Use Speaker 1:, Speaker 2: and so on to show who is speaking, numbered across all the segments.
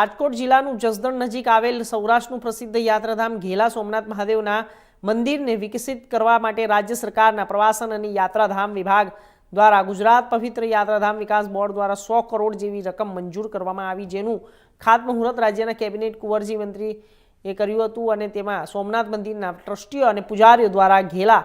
Speaker 1: રાજકોટ જિલ્લાનું જસદણ નજીક આવેલ સૌરાષ્ટ્રનું પ્રસિદ્ધ યાત્રાધામ ઘેલા સોમનાથ મહાદેવના મંદિરને વિકસિત કરવા માટે રાજ્ય સરકારના પ્રવાસન અને યાત્રાધામ વિભાગ દ્વારા ગુજરાત પવિત્ર યાત્રાધામ વિકાસ બોર્ડ દ્વારા સો કરોડ જેવી રકમ મંજૂર કરવામાં આવી, જેનું ખાતમુહૂર્ત રાજ્યના કેબિનેટ કુંવરજી મંત્રી એ કર્યું હતું અને તેમાં સોમનાથ મંદિરના ટ્રસ્ટીઓ અને પૂજારીઓ દ્વારા ઘેલા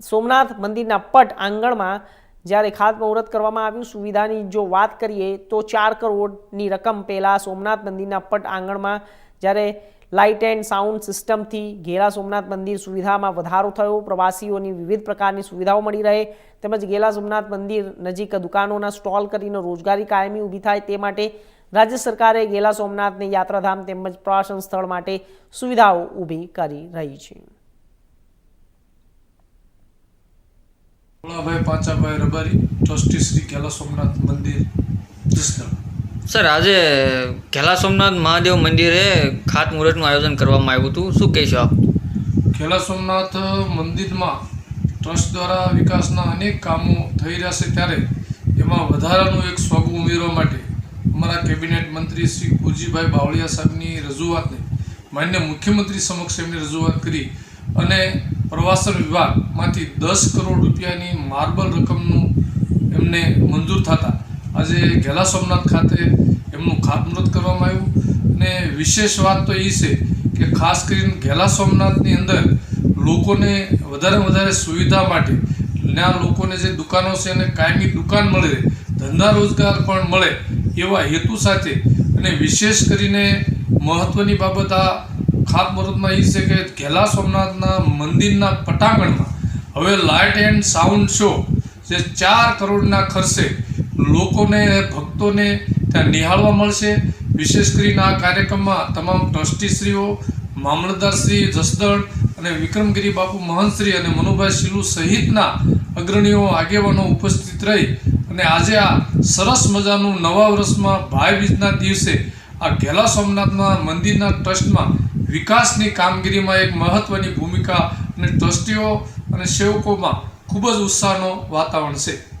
Speaker 1: સોમનાથ મંદિરના પટ આંગણમાં જ્યારે ખાતમુહૂર્ત કરવામાં આવ્યું, સુવિધાની જો વાત કરીએ, તો ચાર કરોડની રકમ પહેલાં સોમનાથ મંદિરના પટ આંગણમાં જ્યારે લાઇટ એન્ડ સાઉન્ડ સિસ્ટમથી ઘેલા સોમનાથ મંદિર સુવિધામાં વધારો થયો, પ્રવાસીઓની વિવિધ પ્રકારની સુવિધાઓ મળી રહે, તેમજ ઘેલા સોમનાથ મંદિર નજીક દુકાનોના સ્ટોલ કરીને રોજગારી કાયમી ઊભી થાય તે માટે રાજ્ય સરકારે ઘેલા સોમનાથને યાત્રાધામ તેમજ પ્રવાસન સ્થળ માટે સુવિધાઓ ઊભી કરી રહી છે.
Speaker 2: ભોળાભાઈ પાંચાભાઈ રબારી ટ્રસ્ટી શ્રી કેલા સોમનાથ મંદિર જસદણ
Speaker 3: સર આજે ખેલા સોમનાથ મહાદેવ મંદિરે ખાતમુહૂર્તનું આયોજન કરવામાં આવ્યું હતું. શું કહેશો આપ?
Speaker 2: ખેલા સોમનાથ મંદિરમાં ટ્રસ્ટ દ્વારા વિકાસના અનેક કામો થઈ રહ્યા છે ત્યારે એમાં વધારાનું એક સ્વાગુ ઉમેરવા માટે અમારા કેબિનેટ મંત્રી શ્રી કુરજીભાઈ બાવળિયા સાહેબની રજૂઆતને માન્ય મુખ્યમંત્રી સમક્ષ એમની રજૂઆત કરી અને પ્રવાસન વિભાગમાંથી દસ કરોડ રૂપિયાની માર્બલ રકમનું એમને મંજૂર થતા. આજે ઘેલા સોમનાથ ખાતે એમનું ખાતમુહૂર્ત કરવામાં આવ્યું. અને વિશેષ વાત તો એ છે કે ખાસ કરીને ઘેલા સોમનાથની અંદર લોકોને વધારે વધારે સુવિધા માટે, ત્યાં લોકોને જે દુકાનો છે એને કાયમી દુકાન મળે, ધંધા રોજગાર પણ મળે એવા હેતુ સાથે અને વિશેષ કરીને મહત્ત્વની બાબત આ ખાતમુહૂર્તમાં એ છે કે ઘેલા સોમનાથના મંદિરના પટાંગણમાં. હવે લાઇટ એન્ડ સાઉન્ડ શો જે ચાર કરોડના ખર્ચે લોકોને, ભક્તોને ત્યાં નિહાળવા મળશે. વિશેષ કરીને આ કાર્યક્રમમાં તમામ ટ્રસ્ટીશ્રીઓ, મામલતદારશ્રી જસદણ અને વિક્રમગીરી બાપુ મહંતશ્રી અને મનુભાઈ શિલુ સહિતના અગ્રણીઓ, આગેવાનો ઉપસ્થિત રહી અને આજે આ સરસ મજાનું નવા વર્ષમાં ભાઈ બીજના દિવસે આ ઘેલા સોમનાથના મંદિરના ટ્રસ્ટમાં વિકાસની કામગીરીમાં એક મહત્ત્વની ભૂમિકા અને ટ્રસ્ટીઓ અને સેવકોમાં ખૂબ જ ઉત્સાહનો વાતાવરણ છે.